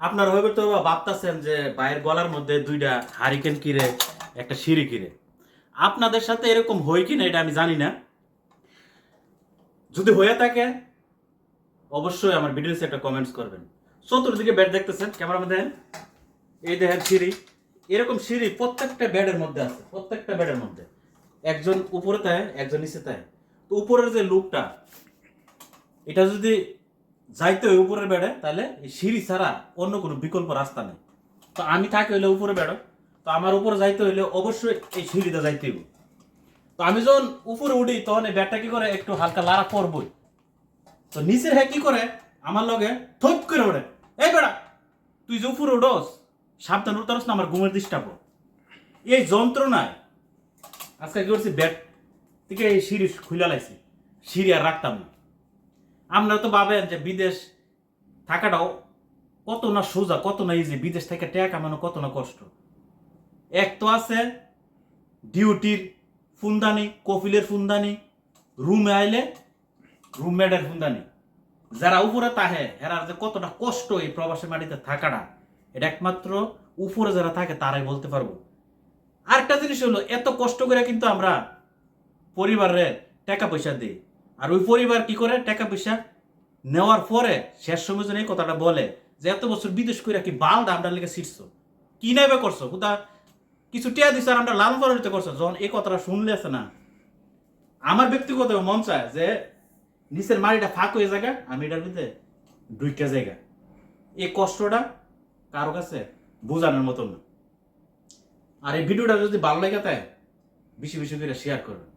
আপনার হয়তো তো ভাবতেছেন যে ভাইয়ের গলার মধ্যে দুইটা হারিকেন কিরে, একটা সিঁড়ি কিরে। আপনাদের সাথে এরকম হয় কিনা এটা আমি জানি না। যদি হয়ে থাকে, অবশ্যই আমার ভিডিওতে একটা কমেন্টস করবেন। চতুর্দিকে বেড দেখতেছেন ক্যামেরা দেখেন? এই দেখেন সিঁড়ি। এরকম সিঁড়ি প্রত্যেকটা বেডের মধ্যে আছে, প্রত্যেকটা বেডের মধ্যে। একজন উপরে তাই একজন নিচে তাই তো উপরের যে লুকটা এটা যদি যাইতে হয় উপরের বেডে, তাহলে সিঁড়ি ছাড়া অন্য কোনো বিকল্প রাস্তা নেই। তো আমি থাকি হইলে উপরে বেড়ো, তো আমার উপরে যাইতে হইলে অবশ্যই এই সিঁড়িতে যাইতে হইব। তো আমি যখন উপরে উঠি, তখন এই ব্যাটটা কি করে? একটু হালকা লাড়া পড়বই তো নিচের হ্যাঁ কি করে? আমার লগে থপ করে ওঠে এই বেড়া, তুই যে উপরে উঠোস, সাবধান উঠতারস না, আমার ঘুমের ডিস্টার্ব এই যন্ত্রণায় আজকে কি করছি? ব্যাট থেকে এই সিঁড়ি খুলে লাইছি। সিঁড়ি আর রাখতাম না। আমরা তো ভাবেন যে বিদেশ থাকাটাও কত না সোজা, কত না ইজি বিদেশ থেকে টাকা কামানো কত না কষ্ট। এক তো আছে ডিউটির ফুন্দানি, কফিলের ফুন্দানি রুমে আইলে রুমমেটের ফুন্দানি। যারা উপরে তাহে, এরা যে কতটা কষ্ট এই প্রবাসী মাটিতে থাকাটা, এটা একমাত্র উপরে যারা থাকে তারাই বলতে পারব। আরেকটা জিনিস হলো, এত কষ্ট করে কিন্তু আমরা পরিবারের টাকা পয়সা দিই। আর ওই পরিবার কি করে? টাকা পয়সা নেওয়ার পরে শেষ সময় যেন এই কথাটা বলে যে, এত বছর বিদেশ করে কি বালটা আমরা লেগে শিখছ কি নেবে করছ? কোথা কিছু টিয়া দিছে আর আমরা লাল পরিণত করছ? যখন এই কথাটা শুনলে আছে না, আমার ব্যক্তিগত মন চায় যে, নিচের মাড়িটা ফাঁক হয়ে জায়গা আমি এটার ভিতরে দুইটা জায়গা এই কষ্টটা কারও কাছে বোঝানোর মতন না। আর এই ভিডিওটা যদি ভালো লাগে তাই বেশি বেশি করে শেয়ার করবেন।